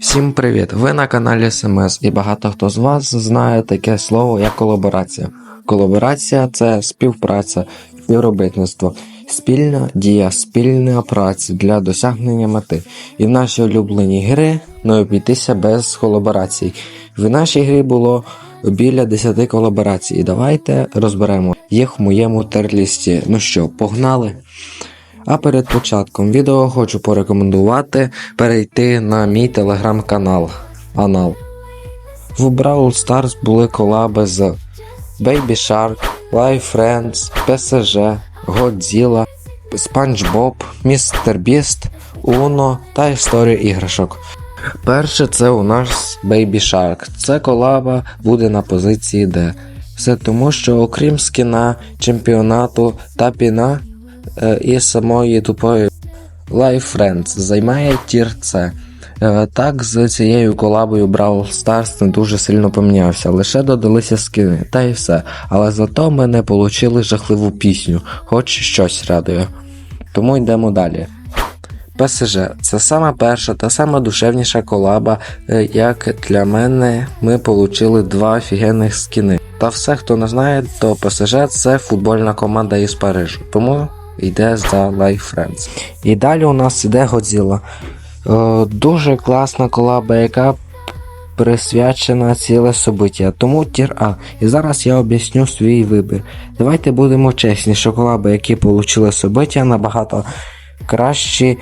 Всім привіт! Ви на каналі СМС і багато хто з вас знає таке слово як колаборація. Колаборація це співпраця, співробітництво, спільна дія, спільна праця для досягнення мети. І в нашій улюбленій гри не обійтися без колаборацій. В нашій грі було біля 10 колаборацій. Давайте розберемо їх в моєму терлісті. Ну що, погнали? А перед початком відео хочу порекомендувати перейти на мій телеграм-канал Анал. В Brawl Stars були колаби з Baby Shark, Life Friends, PSG, Godzilla, SpongeBob, MrBeast, Uno та історія іграшок. Перше це у нас Baby Shark. Це колаба буде на позиції D. Все тому, що окрім скіна, чемпіонату та піна і самої тупої Life Friends займає тір С. Е, Так, з цією колабою Brawl Stars не дуже сильно помінявся, лише додалися скини, та й все. Але зато ми не отримали жахливу пісню, хоч щось радує. Тому йдемо далі. ПСЖ це сама перша та сама душевніша колаба, е, як для мене ми отримали два офігенних скіни. Та все, хто не знає, то ПСЖ це футбольна команда із Парижу, тому йде за Life Friends. І далі у нас іде Godzilla. Е, дуже класна колаба, яка присвячена ціле собиття, тому тір А. І зараз я об'ясню свій вибір. Давайте будемо чесні, що колаби, які отримали собиття, набагато кращі,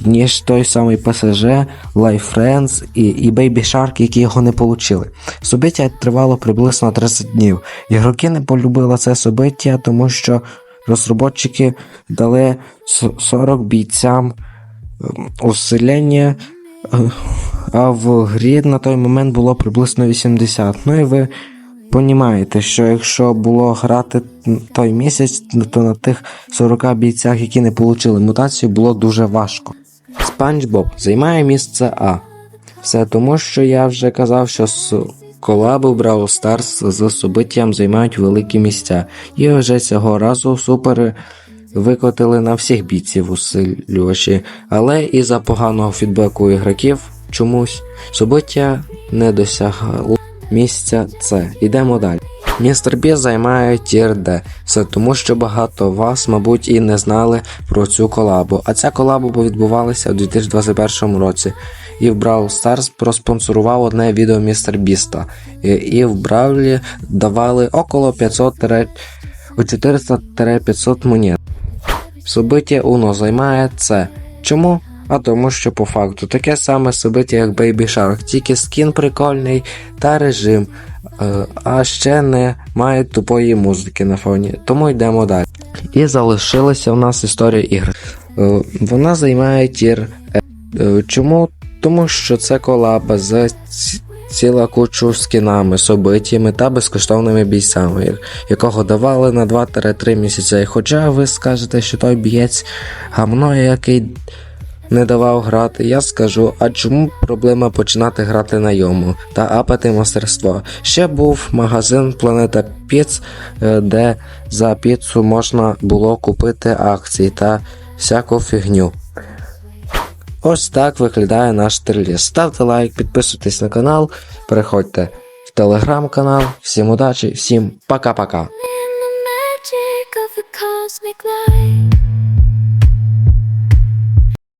ніж той самий PSG, Life Friends і, і Baby Shark, які його не отримали. Собиття тривало приблизно 30 днів. Ігроки не полюбили це собиття, тому що розробники дали 40 бійцям ем, усилення, е, а в грі на той момент було приблизно 80. Ну і ви понімаєте, що якщо було грати той місяць, то на тих 40 бійцях, які не отримали мутацію, було дуже важко. Спанч Боб займає місце А. Все тому, що я вже казав, що з в Brawl Stars з собиттям займають великі місця. І вже цього разу супери викотили на всіх бійців усилювачі, але із-за поганого фідбеку ігроків чомусь собиття не досягало місця Це йдемо далі. Містер Бі займає тір Д. Все тому, що багато вас, мабуть, і не знали про цю колабу. А ця колаба відбувалася у 2021 році. І в Brawl Stars проспонсорував одне відео Містер Біста. І, в Бравлі давали около 500 400-500 монет. Собиття Уно займає це. Чому? А тому, що по факту таке саме собиття, як Baby Shark, тільки скін прикольний та режим, а ще не має тупої музики на фоні. Тому йдемо далі. І залишилася у нас історія ігри. Е, Вона займає тір. Е. Е, Чому? Тому що це колаба з ціла кучу скінами, собиттями та безкоштовними бійцями, якого давали на 2-3 місяці. Хоча ви скажете, що той бієць гамно, який не давав грати, я скажу, а чому проблема починати грати на йому та апати мастерство? Ще був магазин Планета Піц, е, де за піцу можна було купити акції та всяку фігню. Ось так виглядає наш терліс. Ставте лайк, підписуйтесь на канал, переходьте в телеграм-канал. Всім удачі, всім пока-пока. Cosmic light.